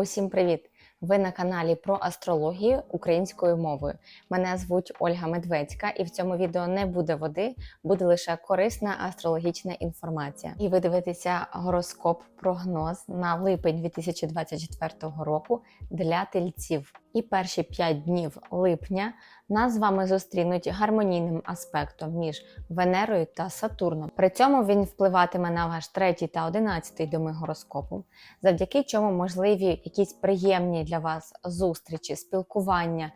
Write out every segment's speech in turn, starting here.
Усім привіт! Ви на каналі про астрологію українською мовою. Мене звуть Ольга Медведська, і в цьому відео не буде води, буде лише корисна астрологічна інформація. І ви дивитеся гороскоп прогноз на липень 2024 року для тельців. І перші 5 днів липня нас з вами зустрінуть гармонійним аспектом між Венерою та Сатурном. При цьому він впливатиме на ваш третій та одинадцятий доми гороскопу, завдяки чому можливі якісь приємні для вас зустрічі, спілкування,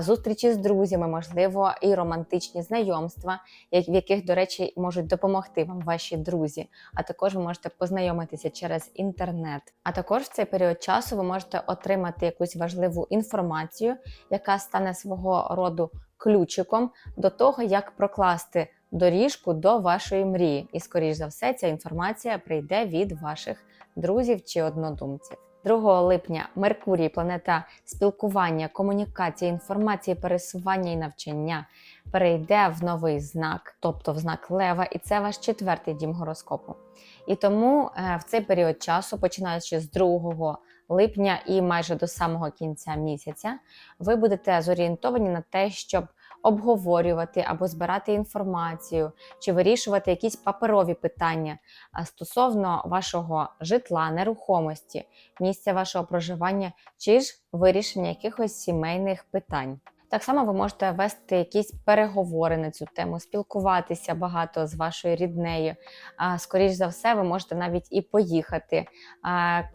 зустрічі з друзями, можливо, і романтичні знайомства, в яких, до речі, можуть допомогти вам ваші друзі. А також ви можете познайомитися через інтернет. А також в цей період часу ви можете отримати якусь важливу інформацію, яка стане свого роду ключиком до того, як прокласти доріжку до вашої мрії. І, скоріш за все, ця інформація прийде від ваших друзів чи однодумців. 2 липня Меркурій, планета спілкування, комунікації, інформації, пересування і навчання, перейде в новий знак, тобто в знак Лева, і це ваш четвертий дім гороскопу. І тому е, в цей період часу, починаючи з 2 липня і майже до самого кінця місяця, ви будете зорієнтовані на те, щоб обговорювати або збирати інформацію, чи вирішувати якісь паперові питання стосовно вашого житла, нерухомості, місця вашого проживання, чи ж вирішення якихось сімейних питань. Так само ви можете вести якісь переговори на цю тему, спілкуватися багато з вашою ріднею. А, Скоріш за все, ви можете навіть і поїхати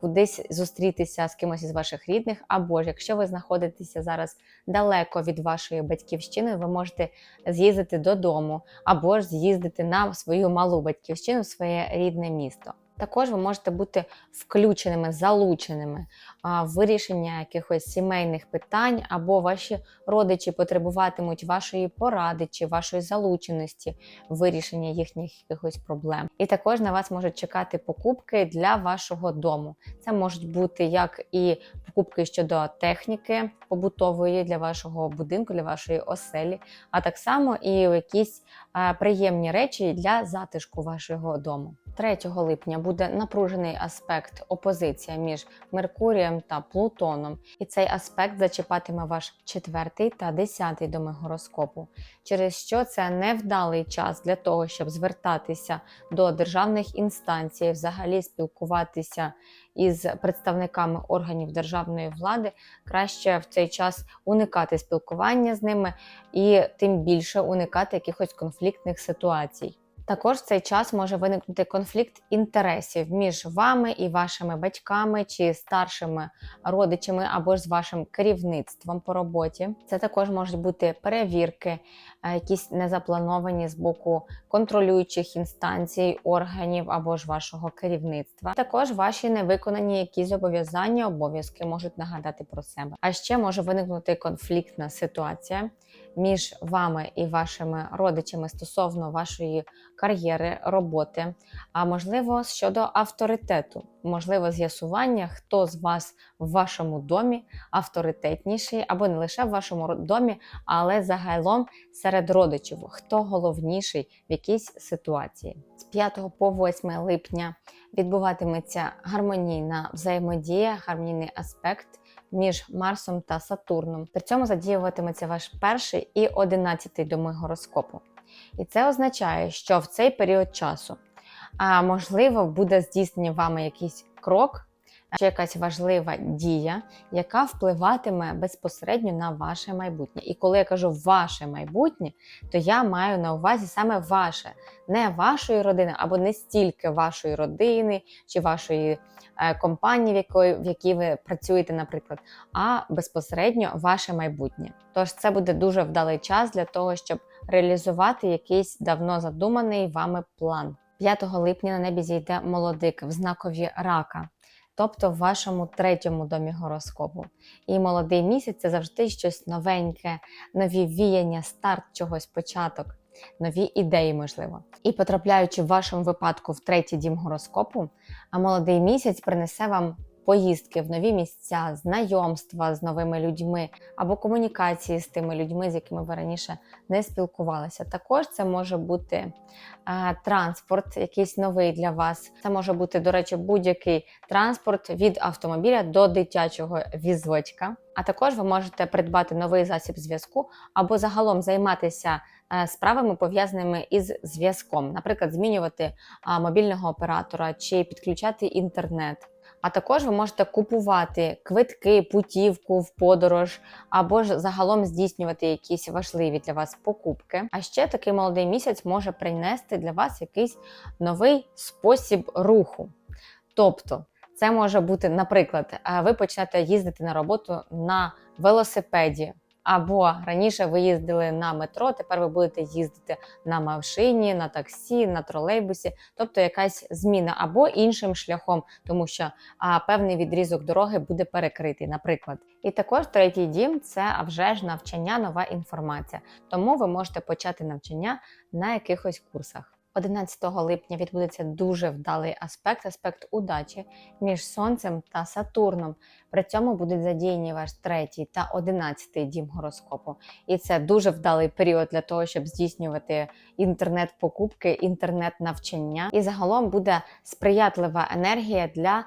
кудись зустрітися з кимось із ваших рідних. Або ж якщо ви знаходитеся зараз далеко від вашої батьківщини, ви можете з'їздити додому, або ж з'їздити на свою малу батьківщину, своє рідне місто. Також ви можете бути включеними, залученими в вирішення якихось сімейних питань, або ваші родичі потребуватимуть вашої поради чи вашої залученості в вирішення їхніх якихось проблем. І також на вас можуть чекати покупки для вашого дому. Це можуть бути як і покупки щодо техніки побутової для вашого будинку, для вашої оселі, а так само і якісь е, приємні речі для затишку вашого дому. 3 липня буде напружений аспект опозиція між Меркурієм та Плутоном, і цей аспект зачіпатиме ваш четвертий та десятий доми гороскопу, через що це невдалий час для того, щоб звертатися до державних інстанцій, взагалі спілкуватися із представниками органів державної влади. Краще в цей час уникати спілкування з ними і тим більше уникати якихось конфліктних ситуацій. Також в цей час може виникнути конфлікт інтересів між вами і вашими батьками чи старшими родичами, або ж з вашим керівництвом по роботі. Це також можуть бути перевірки, е, якісь незаплановані з боку контролюючих інстанцій, органів або ж вашого керівництва. Також ваші невиконані якісь зобов'язання, обов'язки можуть нагадати про себе. А ще може виникнути конфліктна ситуація між вами і вашими родичами стосовно вашої кар'єри, роботи, а можливо щодо авторитету, можливо, з'ясування, хто з вас в вашому домі авторитетніший, або не лише в вашому домі, але загалом серед родичів, хто головніший в якійсь ситуації. З 5 по 8 липня відбуватиметься гармонійна взаємодія, гармонійний аспект між Марсом та Сатурном. При цьому задіюватиметься ваш перший і одинадцятий доми гороскопу. І це означає, що в цей період часу а, можливо буде здійснення вами якийсь крок чи якась важлива дія, яка впливатиме безпосередньо на ваше майбутнє. І коли я кажу ваше майбутнє, то я маю на увазі саме ваше, не вашої родини, або не стільки вашої родини чи вашої е, компанії, в якої в якій ви працюєте, наприклад, а безпосередньо ваше майбутнє. Тож це буде дуже вдалий час для того, щоб реалізувати якийсь давно задуманий вами план. 5 липня на небі зійде молодик в знакові рака. Тобто в вашому третьому домі гороскопу. І молодий місяць це завжди щось новеньке, нові віяння, старт чогось, початок, нові ідеї, можливо. І потрапляючи в вашому випадку в третій дім гороскопу, а молодий місяць принесе вам поїздки в нові місця, знайомства з новими людьми або комунікації з тими людьми, з якими ви раніше не спілкувалися. Також це може бути е, транспорт, якийсь новий для вас. Це може бути, до речі, будь-який транспорт від автомобіля до дитячого візочка. А також ви можете придбати новий засіб зв'язку або загалом займатися е, справами пов'язаними із зв'язком, наприклад, змінювати мобільного оператора чи підключати інтернет. А також ви можете купувати квитки, путівку в подорож, або ж загалом здійснювати якісь важливі для вас покупки. А ще такий молодий місяць може принести для вас якийсь новий спосіб руху. Тобто, це може бути, наприклад, е, ви почнете їздити на роботу на велосипеді. Або раніше ви їздили на метро, тепер ви будете їздити на машині, на таксі, на тролейбусі, тобто якась зміна, або іншим шляхом, тому що а, певний відрізок дороги буде перекритий, наприклад. І також третій дім це а вже ж навчання, нова інформація. Тому ви можете почати навчання на якихось курсах. 11 липня відбудеться дуже вдалий аспект, аспект удачі між Сонцем та Сатурном. При цьому будуть задіяні ваш третій та одинадцятий дім гороскопу. І це дуже вдалий період для того, щоб здійснювати інтернет-покупки, інтернет-навчання. І загалом буде сприятлива енергія для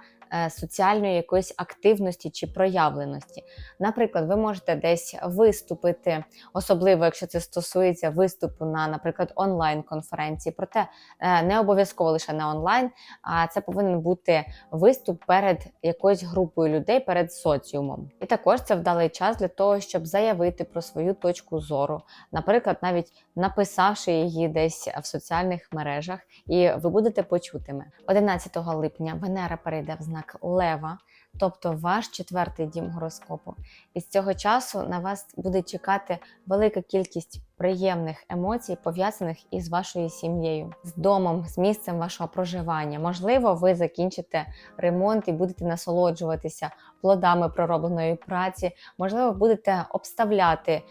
соціальної якоїсь активності чи проявленості. Наприклад, ви можете десь виступити, особливо якщо це стосується виступу на, наприклад, онлайн-конференції. Проте е, не обов'язково лише на онлайн, а це повинен бути виступ перед якоюсь групою людей, перед соціумом. І також це вдалий час для того, щоб заявити про свою точку зору, наприклад, навіть написавши її десь в соціальних мережах, і ви будете почутими. 11 липня Венера перейде в знак Лева. Тобто ваш четвертий дім гороскопу. І з цього часу на вас буде чекати велика кількість приємних емоцій, пов'язаних із вашою сім'єю, з домом, з місцем вашого проживання. Можливо, ви закінчите ремонт і будете насолоджуватися плодами проробленої праці. Можливо, будете обставляти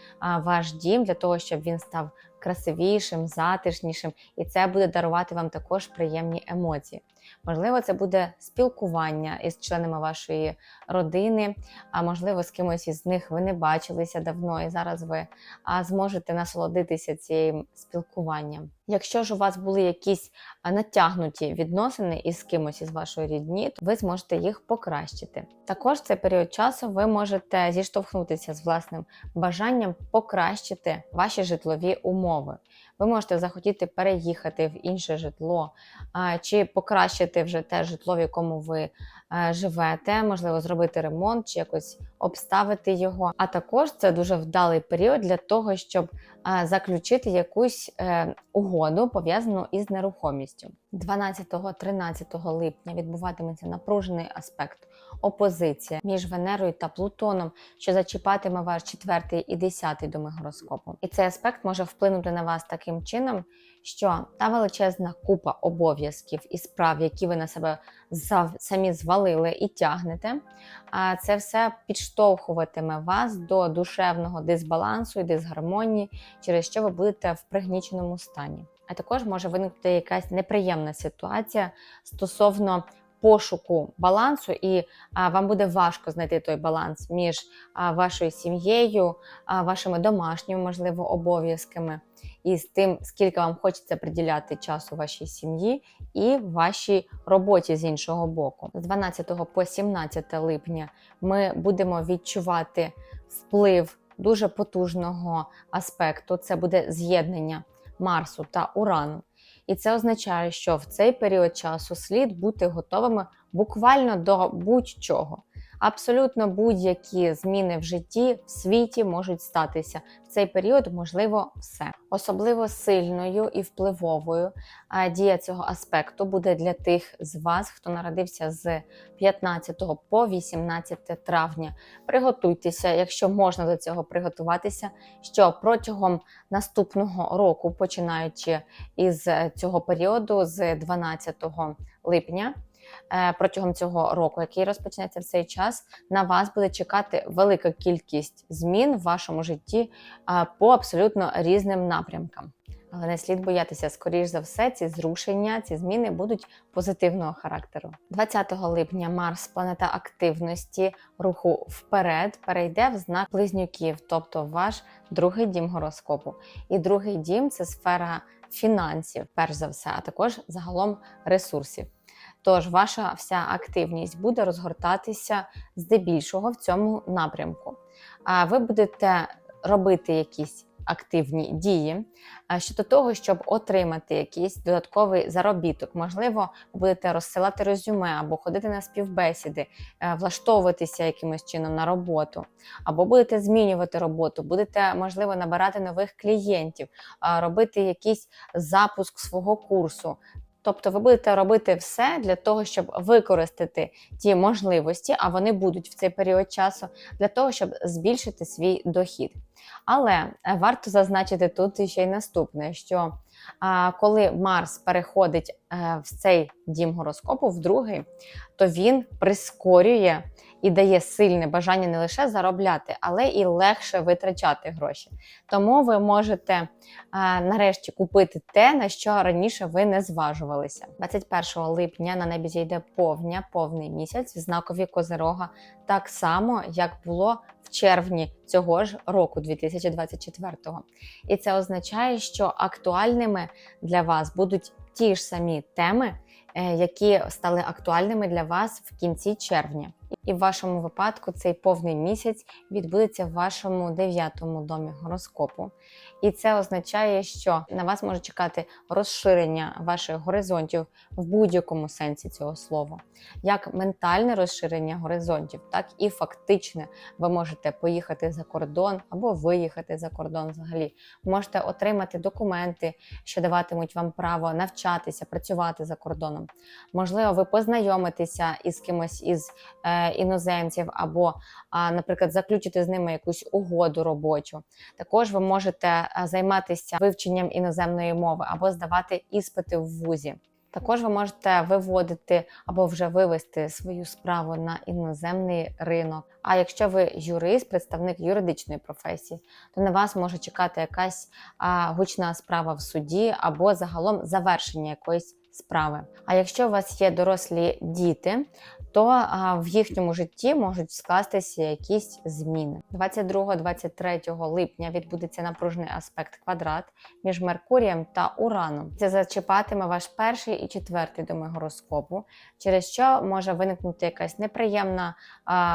ваш дім для того, щоб він став красивішим, затишнішим, і це буде дарувати вам також приємні емоції. Можливо, це буде спілкування із членами вашої родини, а можливо, з кимось із них ви не бачилися давно, і зараз ви зможете насолодитися цим спілкуванням. Якщо ж у вас були якісь натягнуті відносини із кимось із вашої рідні, то ви зможете їх покращити. Також цей період часу ви можете зіштовхнутися з власним бажанням покращити ваші житлові умови. Ви можете захотіти переїхати в інше житло чи покращити вже те житло, в якому ви живете, можливо, зробити ремонт чи якось обставити його. А також це дуже вдалий період для того, щоб заключити якусь е, угоду пов'язану із нерухомістю. 12-13 липня відбуватиметься напружений аспект опозиція між Венерою та Плутоном, що зачіпатиме ваш четвертий і десятий доми гороскопу. І цей аспект може вплинути на вас таким чином, що та величезна купа обов'язків і справ, які ви на себе самі звалили і тягнете, це все підштовхуватиме вас до душевного дисбалансу і дисгармонії, через що ви будете в пригніченому стані. А також може виникнути якась неприємна ситуація стосовно пошуку балансу, і вам буде важко знайти той баланс між вашою сім'єю, вашими домашніми, можливо, обов'язками, і з тим, скільки вам хочеться приділяти часу вашій сім'ї і вашій роботі з іншого боку. З 12 по 17 липня ми будемо відчувати вплив дуже потужного аспекту. Це буде з'єднання Марсу та Урану. І це означає, що в цей період часу слід бути готовими буквально до будь-чого. Абсолютно будь-які зміни в житті в світі можуть статися в цей період, можливо, все. Особливо сильною і впливовою дія цього аспекту буде для тих з вас, хто народився з 15 по 18 травня. Приготуйтеся, якщо можна до цього приготуватися, що протягом наступного року, починаючи із цього періоду, з 12 липня. Е, протягом цього року, який розпочнеться в цей час, на вас буде чекати велика кількість змін в вашому житті е, по абсолютно різним напрямкам. Але не слід боятися, скоріш за все, ці зрушення, ці зміни будуть позитивного характеру. 20 липня Марс, планета активності, руху вперед, перейде в знак близнюків, тобто ваш другий дім гороскопу. І другий дім це сфера фінансів, перш за все, а також загалом ресурсів. Тож ваша вся активність буде розгортатися здебільшого в цьому напрямку. А ви будете робити якісь активні дії щодо того, щоб отримати якийсь додатковий заробіток. Можливо, будете розсилати резюме або ходити на співбесіди, е, влаштовуватися якимось чином на роботу, або будете змінювати роботу, будете, можливо, набирати нових клієнтів, робити якийсь запуск свого курсу. Тобто ви будете робити все для того, щоб використати ті можливості, а вони будуть в цей період часу, для того, щоб збільшити свій дохід. Але е, варто зазначити тут ще й наступне: що а, коли Марс переходить а, в цей дім гороскопу, в другий, то він прискорює і дає сильне бажання не лише заробляти, але і легше витрачати гроші. Тому ви можете а, нарешті купити те, на що раніше ви не зважувалися. 21 липня на небі зійде повня, повний місяць в знакові Козирога, так само, як було в червні цього ж року, 2024-го. І це означає, що актуальними для вас будуть ті ж самі теми, е, які стали актуальними для вас в кінці червня. І в вашому випадку цей повний місяць відбудеться в вашому дев'ятому домі гороскопу. І це означає, що на вас може чекати розширення ваших горизонтів в будь-якому сенсі цього слова. Як ментальне розширення горизонтів, так і фактичне. Ви можете поїхати за кордон або виїхати за кордон взагалі. Можете отримати документи, що даватимуть вам право навчатися, працювати за кордоном. Можливо, ви познайомитеся із кимось із е, іноземців, або, наприклад, заключити з ними якусь угоду робочу. Також ви можете е, займатися вивченням іноземної мови або здавати іспити в вузі. Також ви можете виводити або вже вивести свою справу на іноземний ринок. А якщо ви юрист, представник юридичної професії, то на вас може чекати якась а, гучна справа в суді або загалом завершення якоїсь справи. А якщо у вас є дорослі діти, то в їхньому житті можуть скластися якісь зміни. 22-23 липня відбудеться напружений аспект квадрат між Меркурієм та Ураном. Це зачіпатиме ваш перший і четвертий доми гороскопу, через що може виникнути якась неприємна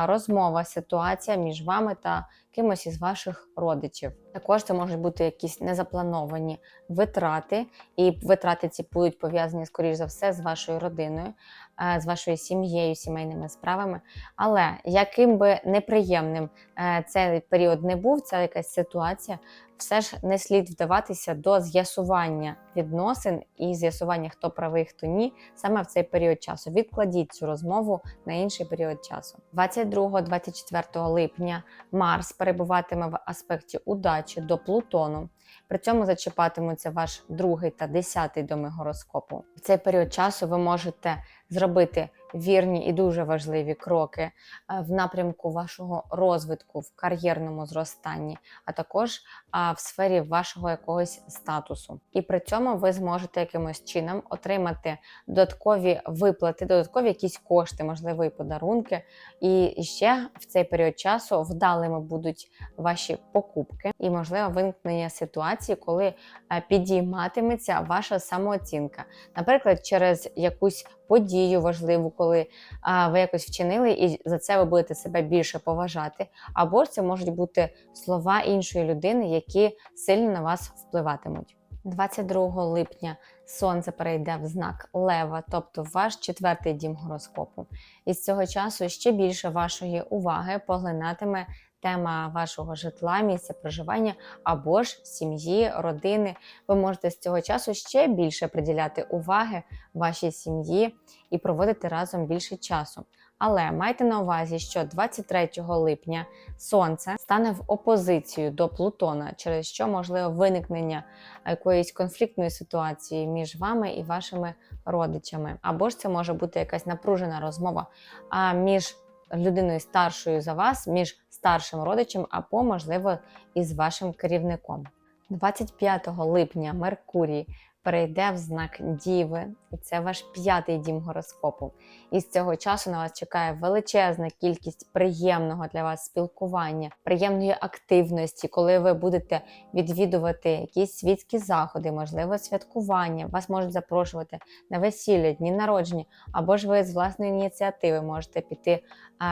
розмова, ситуація між вами та кимось із ваших родичів. Також це можуть бути якісь незаплановані витрати, і витрати ці будуть пов'язані, скоріш за все, з вашою родиною, з вашою сім'єю, сімейними справами. Але яким би неприємним е, цей період не був, ця якась ситуація, все ж не слід вдаватися до з'ясування відносин і з'ясування, хто правий, хто ні, саме в цей період часу. Відкладіть цю розмову на інший період часу. 22-24 липня Марс перебуватиме в аспекті удачі до Плутону. При цьому зачіпатимуться ваш другий та десятий доми гороскопу. В цей період часу ви можете зробити вірні і дуже важливі кроки е, в напрямку вашого розвитку в кар'єрному зростанні, а також в сфері вашого якогось статусу. І при цьому ви зможете якимось чином отримати додаткові виплати, додаткові якісь кошти, можливо, і подарунки. І ще в цей період часу вдалими будуть ваші покупки, і можливо виникнення ситуації, коли е, підійматиметься ваша самооцінка, наприклад, через якусь подію важливу, коли а, ви якось вчинили, і за це ви будете себе більше поважати. Або це можуть бути слова іншої людини, які сильно на вас впливатимуть. 22 липня сонце перейде в знак Лева, тобто ваш четвертий дім гороскопу. І з цього часу ще більше вашої уваги поглинатиме тема вашого житла, місця проживання або ж сім'ї, родини. Ви можете з цього часу ще більше приділяти уваги вашій сім'ї і проводити разом більше часу. Але майте на увазі, що 23 липня сонце стане в опозицію до Плутона, через що можливо виникнення якоїсь конфліктної ситуації між вами і вашими родичами. Або ж це може бути якась напружена розмова а між людиною старшою за вас, між старшим родичем, або, можливо, із вашим керівником. 25 липня Меркурій перейде в знак Діви, і це ваш п'ятий дім гороскопу. І з цього часу на вас чекає величезна кількість приємного для вас спілкування, приємної активності, коли ви будете відвідувати якісь світські заходи, можливо, святкування. Вас можуть запрошувати на весілля, дні народження, або ж ви з власної ініціативи можете піти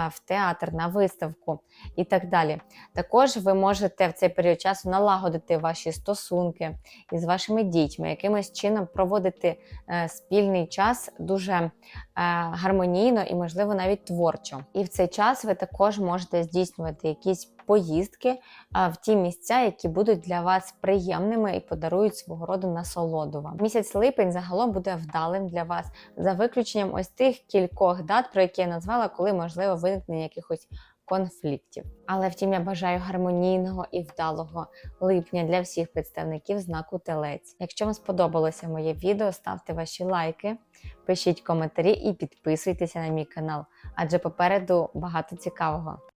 в театр, на виставку і так далі. Також ви можете в цей період часу налагодити ваші стосунки із вашими дітьми, якимось чином проводити е, спільний час дуже е, гармонійно і, можливо, навіть творчо. І в цей час ви також можете здійснювати якісь поїздки в ті місця, які будуть для вас приємними і подарують свого роду насолоду вам. Місяць липень загалом буде вдалим для вас, за виключенням ось тих кількох дат, про які я назвала, коли можливо виникнення якихось конфліктів. Але втім, я бажаю гармонійного і вдалого липня для всіх представників знаку Телець. Якщо вам сподобалося моє відео, ставте ваші лайки, пишіть коментарі і підписуйтеся на мій канал, адже попереду багато цікавого.